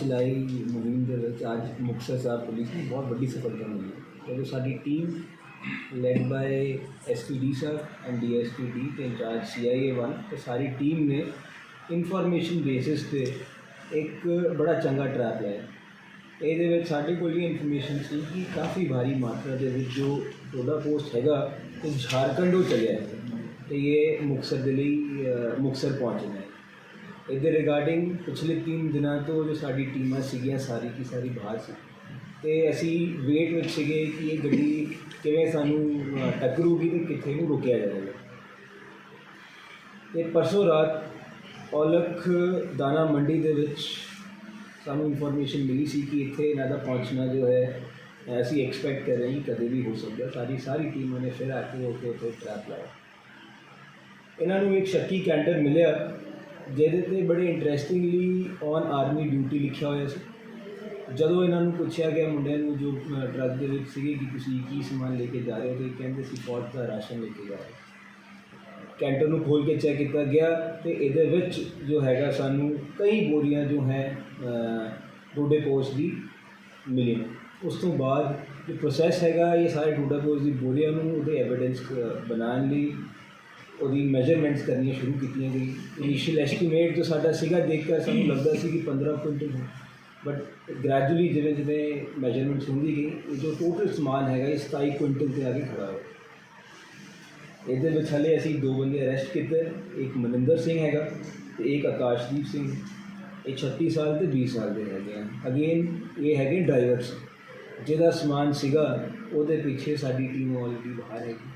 ਖਿਲਾਫ ਚਲਾਈ ਮੁਹਿੰਮ ਦੇ ਵਿੱਚ ਅੱਜ ਮੁਕਤਸਰ ਸਾਹਿਬ ਪੁਲਿਸ ਨੂੰ ਬਹੁਤ ਵੱਡੀ ਸਫਲਤਾ ਮਿਲੀ ਹੈ ਜਦੋਂ ਸਾਡੀ team led by SPD sir and DSPD ਤੇ ਇੰਚਾਰਜ ਸੀਆਈਏ 1 ਤੇ ਸਾਰੀ ਟੀਮ ਨੇ ਇਨਫੋਰਮੇਸ਼ਨ ਬੇਸਿਸ ਤੇ ਇੱਕ ਬੜਾ ਚੰਗਾ ਟਰੈਪ ਲਾਇਆ ਇਹਦੇ ਵਿੱਚ ਸਾਡੇ ਕੋਲ ਇਹ ਇਨਫੋਰਮੇਸ਼ਨ ਸੀ ਕਿ ਕਾਫੀ ਭਾਰੀ ਮਾਤਰਾ ਦੇ ਵਿੱਚ ਜੋ ਟੋਡਾ ਪੋਸਟ ਹੈਗਾ ਉਹ ਝਾਰਖੰਡੋਂ ਚੱਲਿਆ ਹੈ ਤੇ ਇਹ ਮੁਕਤਸਰ ਦੇ ਲਈ ਅ, ਮੁਕਤਸਰ ਪਹੁੰਚਣਾ ਹੈ ਇਹਦੇ ਰਿਗਾਰਡਿੰਗ ਪਿਛਲੇ 3 ਦਿਨਾਂ ਤੋਂ ਜੋ ਸਾਡੀ ਟੀਮਾਂ ਸੀਗੀਆਂ ਸਾਰੀ ਕੀ ਸਾਰੀ ਬਾਹਰ ਸੀ। ਤੇ ਅਸੀਂ ਵੇਟ ਵਿੱਚ ਸੀਗੇ ਕਿ ਇਹ ਗੱਡੀ ਕਿਵੇਂ ਸਾਨੂੰ ਅ, ਟੱਕਰੂਗੀ ਤੇ ਕਿੱਥੇ ਨੂੰ ਰੋਕਿਆ ਜਾਵੇਗਾ। ਤੇ ਪਰਸੋਂ ਰਾਤ ਔਲਖ ਦਾਣਾ ਮੰਡੀ ਦੇ ਵਿੱਚ ਸਾਨੂੰ ਇਨਫੋਰਮੇਸ਼ਨ ਮਿਲੀ ਸੀ ਕਿ ਇੱਥੇ ਇਹਨਾਂ ਦਾ ਪਹੁੰਚਣਾ ਜੋ ਹੈ ਅਸੀਂ ਐਕਸਪੈਕਟ ਕਰ ਰਹੇ ਹਾਂ ਕਦੇ ਵੀ ਹੋ ਸਕਦਾ। ਸਾਡੀ ਸਾਰੀ ਟੀਮਾਂ ਨੇ ਫਿਰ ਆ ਕੇ ਉੱਥੇ ਉੱਥੇ ਟਰੈਪ ਲਾਇਆ। ਇਹਨਾਂ ਨੂੰ ਇੱਕ ਸ਼ੱਕੀ ਕੈਂਟਰ ਮਿਲਿਆ। ਜਿਹਦੇ ਤੇ ਬੜੇ ਇੰਟਰਸਟਿੰਗਲੀ ਔਨ ਆਰਮੀ ਡਿਊਟੀ ਲਿਖਿਆ ਹੋਇਆ ਸੀ। ਜਦੋਂ ਇਹਨਾਂ ਨੂੰ ਪੁੱਛਿਆ ਗਿਆ ਮੁੰਡਿਆਂ ਨੂੰ ਜੋ ਟਰੱਕ ਦੇ ਵਿੱਚ ਸੀਗੇ ਕਿ ਤੁਸੀਂ ਕੀ ਸਮਾਨ ਲੈ ਕੇ ਜਾ ਰਹੇ ਹੋ ਤੇ ਕਹਿੰਦੇ ਸੀ ਫੌਜ ਦਾ ਰਾਸ਼ਨ ਲੈ ਕੇ ਜਾ ਰਹੇ ਕੈਂਟਰ ਨੂੰ ਖੋਲ ਕੇ ਚੈੱਕ ਕੀਤਾ ਗਿਆ ਤੇ ਇਹਦੇ ਵਿੱਚ ਜੋ ਹੈਗਾ ਸਾਨੂੰ ਕਈ ਬੋਰੀਆਂ ਜੋ ਹੈ ਅ, ਡੋਡੇ ਪੋਸਟ ਦੀ ਮਿਲੀ ਉਸ ਤੋਂ ਬਾਅਦ ਜੋ ਪ੍ਰੋਸੈਸ ਹੈਗਾ ਇਹ ਸਾਰੇ ਡੋਡਾ ਪੋਸਟ ਦੀ ਬੋਰੀਆਂ ਨੂੰ ਉਹਦੇ ਐਵੀਡੈਂਸ ਬਣਾਉਣ ਲਈ ਉਹਦੀ ਮੈਜ਼ਰਮੈਂਟਸ ਕਰਨੀਆਂ ਸ਼ੁਰੂ ਕੀਤੀਆਂ ਗਈ ਇਨੀਸ਼ੀਅਲ ਐਸਟੀਮੇਟ ਜੋ ਸਾਡਾ ਸੀਗਾ ਦੇਖ ਕੇ ਸਾਨੂੰ ਲੱਗਦਾ ਸੀ ਕਿ 15 ਕੁਇੰਟਲ ਹੋ ਬਟ ਗ੍ਰੈਜੂਅਲੀ ਜਿਵੇਂ ਜਿਵੇਂ ਮੈਜ਼ਰਮੈਂਟਸ ਹੁੰਦੀ ਗਈ, ਇਹ ਜੋ ਟੋਟਲ ਸਮਾਨ ਹੈਗਾ, ਇਹ 27 ਕੁਇੰਟਲ ਤੇ ਆ ਕੇ ਖੜਾ ਹੋਇਆ। ਇਹਦੇ ਵਿੱਚ ਹਲੇ ਅਸੀਂ ਦੋ ਬੰਦੇ ਅਰੈਸਟ ਕੀਤੇ। ਇੱਕ ਮਨਿੰਦਰ ਸਿੰਘ ਹੈਗਾ ਤੇ ਇੱਕ ਆਕਾਸ਼ਦੀਪ ਸਿੰਘ। ਇਹ 36 ਸਾਲ ਤੇ 20 ਸਾਲ ਦੇ ਹੈਗੇ ਆ। ਅਗੇਨ ਇਹ ਹੈਗੇ ਡਰਾਈਵਰਸ ਜਿਹਦਾ ਸਮਾਨ ਸੀਗਾ, ਉਹਦੇ ਪਿੱਛੇ ਸਾਡੀ ਟੀਮ ਆਲਰੇਡੀ ਬਾਹਰ ਹੈਗੀ।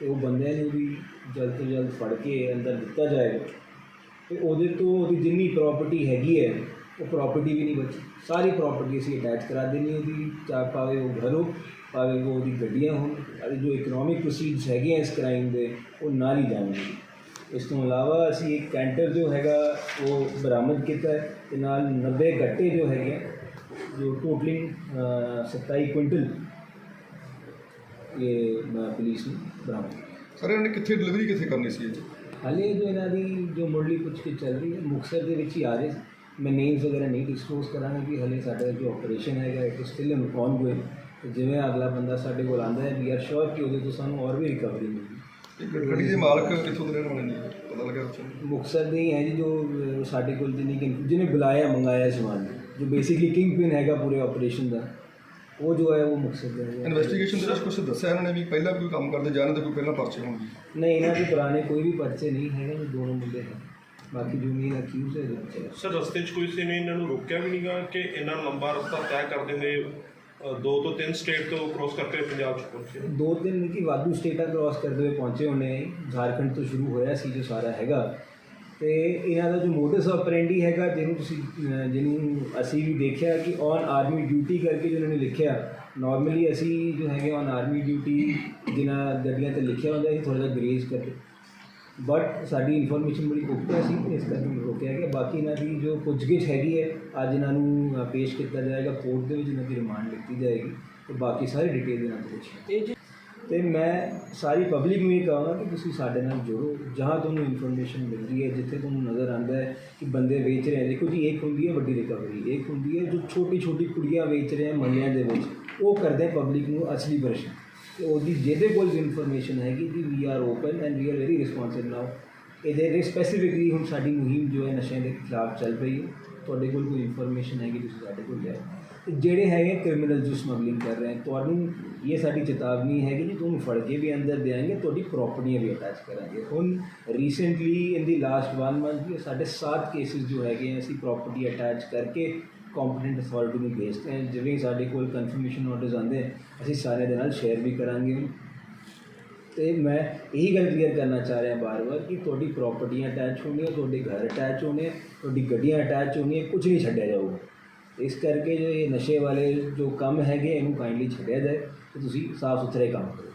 ਤੇ ਉਹ ਬੰਦਿਆਂ ਨੂੰ ਵੀ ਜਲਦ ਤੋਂ ਜਲਦ ਫੜ ਕੇ ਅੰਦਰ ਦਿੱਤਾ ਜਾਏਗਾ। ਤੇ ਉਹਦੇ ਤੋਂ ਉਹਦੀ ਜਿੰਨੀ ਪ੍ਰਾਪਰਟੀ ਹੈਗੀ ਹੈ ਉਹ ਪ੍ਰਾਪਰਟੀ ਵੀ ਨਹੀਂ ਬਚੀ। ਸਾਰੀ ਪ੍ਰਾਪਰਟੀ ਅਸੀਂ ਅਟੈਚ ਕਰਾ ਦੇਣੀ ਉਹਦੀ ਚਾਹ ਭਾਵੇਂ ਉਹ ਘਰ ਹੋ ਭਾਵੇਂ ਉਹ ਉਹਦੀ ਗੱਡੀਆਂ ਹੋਣ ਅਤੇ ਜੋ ਇਕਨੋਮਿਕ ਪ੍ਰੋਸੀਡਸ ਹੈਗੇ ਆ ਇਸ ਕ੍ਰਾਈਮ ਦੇ ਉਹ ਨਾਲ ਹੀ ਜਾਣਗੇ ਇਸ ਤੋਂ ਇਲਾਵਾ ਅਸੀਂ ਇੱਕ ਕੈਂਟਰ ਜੋ ਹੈਗਾ ਉਹ ਬਰਾਮਦ ਕੀਤਾ ਹੈ ਤੇ ਨਾਲ 90 ਗੱਟੇ ਜੋ ਹੈਗੇ ਆ, ਜੋ ਟੋਟਲਿੰਗ 27 ਕੁਇੰਟਲ ਇਹ ਅ, ਪੁਲਿਸ ਨੇ ਬਰਾਮਦ ਸਰ ਇਹਨਾਂ ਨੇ ਕਿੱਥੇ ਡਿਲੀਵਰੀ ਕਿੱਥੇ ਕਰਨੀ ਸੀ ਇਹ? ਹਾਲੇ ਜੋ ਇਹਨਾਂ ਦੀ ਜੋ ਮੁੱਢਲੀ ਪੁੱਛਗਿੱਛ ਚੱਲ ਰਹੀ ਹੈ ਮੁਕਤਸਰ ਦੇ ਵਿੱਚ ਹੀ ਆ ਰਹੇ ਸੀ। ਮੈਂ ਨੇਮਸ ਵਗੈਰਾ ਨਹੀਂ ਡਿਸਕਲੋਜ਼ ਕਰਾਂਗਾ ਕਿ ਹਲੇ ਸਾਡਾ ਜੋ ਆਪਰੇਸ਼ਨ ਹੈਗਾ ਇਟ ਸਟਿਲ ਇਨ ਤੇ ਜਿਵੇਂ ਅਗਲਾ ਬੰਦਾ ਸਾਡੇ ਕੋਲ ਆਂਦਾ ਹੈ ਵੀ ਆਰ ਸ਼ੋਰ ਕਿ ਉਹਦੇ ਤੋਂ ਸਾਨੂੰ ਹੋਰ ਵੀ ਰਿਕਵਰੀ ਮਿਲੇਗੀ। ਇਹ ਗੱਡੀ ਦੇ ਮਾਲਕ ਕਿੱਥੋਂ ਦੇ ਰਹਿਣ ਵਾਲੇ ਨੇ? ਪਤਾ ਲੱਗਿਆ ਕੁਛ ਮੁਕਤਸਰ ਦੇ ਹੀ ਹੈ ਜੀ ਜੋ ਸਾਡੇ ਕੋਲ ਜਿਹਨੇ ਕਿ ਜਿਹਨੇ ਬੁਲਾਇਆ ਮੰਗਾਇਆ ਸਮਾਨ ਜੋ ਬੇਸਿਕਲੀ ਕਿੰਗ ਪਿਨ ਹੈਗਾ ਪੂਰੇ ਆਪਰੇਸ਼ਨ ਦਾ। ਉਹ ਜੋ ਹੈ ਉਹ ਮੁਕਤਸਰ ਦਾ ਹੈ। ਇਨਵੈਸਟੀਗੇਸ਼ਨ ਦੇ ਵਿੱਚ ਕੁਝ ਦੱਸਿਆ ਇਹਨਾਂ ਨੇ ਵੀ ਪਹਿਲਾਂ ਕੋਈ ਕੰਮ ਕਰਦੇ ਜਾਂ ਇਹਨਾਂ ਦੇ ਕੋਈ ਪਹਿਲਾਂ ਪਰਚੇ ਹੋਣਗੇ? ਨਹੀਂ ਇਹਨਾਂ ਦੇ ਪੁਰਾਣੇ ਕੋਈ ਵੀ ਪਰਚੇ ਨਹੀਂ ਹੈਗੇ ਜੋ ਦੋਨੋਂ ਮੁੰਡੇ ਹੈ ਬਾਕੀ ਜੋ ਮੇਨ ਅਕਿਊਜ਼ ਹੈ ਹੈ। ਸਰ ਰਸਤੇ 'ਚ ਕੋਈ ਸੀ ਨੇ ਇਹਨਾਂ ਨੂੰ ਰੋਕਿਆ ਵੀ ਨਹੀਂਗਾ ਕਿ ਇੰਨਾ ਲੰਬਾ ਰਸਤਾ ਤੈਅ ਕਰਦੇ ਹੋਏ ਦੋ ਤੋਂ ਤਿੰਨ ਸਟੇਟ ਤੋਂ ਕ੍ਰੋਸ ਕਰਕੇ ਪੰਜਾਬ 'ਚ ਪਹੁੰਚੇ? ਦੋ ਤਿੰਨ ਨਹੀਂ ਕਿ ਵਾਧੂ ਸਟੇਟਾਂ ਕ੍ਰਾਸ ਕਰਦੇ ਹੋਏ ਪਹੁੰਚੇ ਹੋਣੇ ਝਾਰਖੰਡ ਤੋਂ ਸ਼ੁਰੂ ਹੋਇਆ ਸੀ ਜੋ ਸਾਰਾ ਹੈਗਾ। ਤੇ ਇਹਨਾਂ ਦਾ ਜੋ ਮੋਡਸ ਆਪਰੈਂਡੀ ਹੈਗਾ, ਜਿਹਨੂੰ ਤੁਸੀਂ ਜਿਹਨੂੰ ਅਸੀਂ ਵੀ ਦੇਖਿਆ ਕਿ ਔਨ ਆਰਮੀ ਡਿਊਟੀ ਕਰਕੇ ਜਿਹਨਾਂ ਨੇ ਲਿਖਿਆ ਨਾਰਮਲੀ ਅਸੀਂ ਜੋ ਹੈਗੇ ਔਨ ਆਰਮੀ ਡਿਊਟੀ ਜਿਨ੍ਹਾਂ ਗੱਡੀਆਂ ਤੇ ਲਿਖਿਆ ਹੁੰਦਾ ਸੀ ਥੋੜਾ ਜਿਹਾ ਗਰੇਜ਼ ਕਰਕੇ ਬਟ ਸਾਡੀ ਇਨਫੋਰਮੇਸ਼ਨ ਬੜੀ ਪੁਖਤਾ ਸੀ, ਇਸ ਕਰਕੇ ਮੈਨੂੰ ਰੋਕਿਆ ਗਿਆ। ਬਾਕੀ ਇਹਨਾਂ ਦੀ ਜੋ ਪੁੱਛਗਿੱਛ ਹੈਗੀ ਹੈ, ਅੱਜ ਇਹਨਾਂ ਨੂੰ ਪੇਸ਼ ਕੀਤਾ ਜਾਏਗਾ ਕੋਰਟ ਦੇ ਵਿੱਚ ਇਹਨਾਂ ਦੀ ਰਿਮਾਂਡ ਲਿੱਤੀ ਜਾਏਗੀ। ਤੇ ਬਾਕੀ ਸਾਰੀ ਡਿਟੇਲ ਇਹਨਾਂ ਤੋਂ ਪੁੱਛੀ ਤੇ ਮੈਂ ਸਾਰੀ ਪਬਲਿਕ ਨੂੰ ਇਹ ਕਹਾਂਗਾ ਕਿ ਤੁਸੀਂ ਸਾਡੇ ਨਾਲ ਜੁੜੋ, ਜਹਾਂ ਤੁਹਾਨੂੰ ਇਨਫੋਰਮੇਸ਼ਨ ਮਿਲਦੀ ਹੈ, ਜਿੱਥੇ ਤੁਹਾਨੂੰ ਨਜ਼ਰ ਆਉਂਦਾ ਹੈ ਕਿ ਬੰਦੇ ਵੇਚ ਰਹੇ ਹੈ ਦੇਖੋ ਜੀ, ਇੱਕ ਹੁੰਦੀ ਹੈ ਵੱਡੀ ਰਿਕਵਰੀ ਇੱਕ ਹੁੰਦੀ ਹੈ ਜੋ ਛੋਟੀ ਛੋਟੀ ਕੁੜੀਆਂ ਵੇਚ ਰਹੇ ਹੈ ਮਹੱਲਿਆਂ ਦੇ ਵਿੱਚ। ਉਹ ਕਰਦੇ ਪਬਲਿਕ ਨੂੰ ਅਸਲੀ ਪਰੇਸ਼ਾਨ। ਤੇ ਉਹਦੀ ਜਿਹਦੇ ਕੋਲ ਇਨਫੋਰਮੇਸ਼ਨ ਹੈਗੀ ਕਿ we are open and we are very responsive now ਇਹਦੇ ਲਈ ਸਪੈਸੀਫਿਕਲੀ ਹੁਣ ਸਾਡੀ ਮੁਹਿੰਮ ਜੋ ਹੈ ਨਸ਼ਿਆਂ ਦੇ ਖਿਲਾਫ ਚੱਲ ਰਹੀ ਹੈ। ਤੁਹਾਡੇ ਕੋਲ ਕੋਈ ਇਨਫੋਰਮੇਸ਼ਨ ਹੈਗੀ, ਤੁਸੀਂ ਸਾਡੇ ਕੋਲ ਲਿਆਓ ਜਿਹੜੇ ਹੈਗੇ ਕ੍ਰਿਮੀਨਲ ਜੋ ਸਮਗਲਿੰਗ ਕਰ ਰਹੇ ਹੈ ਤੁਹਾਨੂੰ ਇਹ ਸਾਡੀ ਚੇਤਾਵਨੀ ਹੈ ਕਿ ਜੀ ਤੁਹਾਨੂੰ ਫੜ ਕੇ ਵੀ ਅੰਦਰ ਦੇਾਂਗੇ ਤੁਹਾਡੀ ਪ੍ਰਾਪਰਟੀਆਂ ਵੀ ਅਟੈਚ ਕਰਾਂਗੇ। ਹੁਣ recently in the last 1 month ਵੀ ਸਾਡੇ 7 ਕੇਸਿਸ ਜੋ ਹੈਗੇ ਹੈ, ਅਸੀਂ ਪ੍ਰਾਪਰਟੀ ਅਟੈਚ ਕਰਕੇ ਕੰਪੀਟੈਂਟ ਅਥਾਰਟੀ ਨੂੰ ਭੇਜਦੇ ਹਾਂ ਜਿਵੇਂ ਸਾਡੇ ਕੋਲ ਕਨਫਰਮੇਸ਼ਨ ਨੋਟਿਸ ਆਉਂਦੇ ਅਸੀਂ ਸਾਰਿਆਂ ਦੇ ਨਾਲ ਸ਼ੇਅਰ ਵੀ ਕਰਾਂਗੇ। ਤੇ ਮੈਂ ਇਹੀ ਗੱਲ ਕਲੀਅਰ ਕਰਨਾ ਚਾਹ ਰਿਹਾ ਬਾਰ-ਬਾਰ ਕਿ ਤੁਹਾਡੀ ਪ੍ਰਾਪਰਟੀਆਂ ਅਟੈਚ ਹੋਣੀਆਂ ਤੁਹਾਡੇ ਘਰ ਅਟੈਚ ਹੋਣੇ ਤੁਹਾਡੀ ਗੱਡੀਆਂ ਅਟੈਚ ਹੋਣੀਆਂ ਕੁਝ ਨਹੀਂ ਛੱਡਿਆ ਜਾਊਗਾ। ਇਸ ਕਰਕੇ ਜੋ ਇਹ ਨਸ਼ੇ ਵਾਲੇ ਜੋ ਕੰਮ ਹੈਗੇ ਇਹਨੂੰ ਕਾਈਂਡਲੀ ਛੱਡਿਆ ਜਾਏ ਤੇ ਤੁਸੀਂ ਸਾਫ਼ ਸੁਥਰੇ ਕੰਮ ਕਰੋ।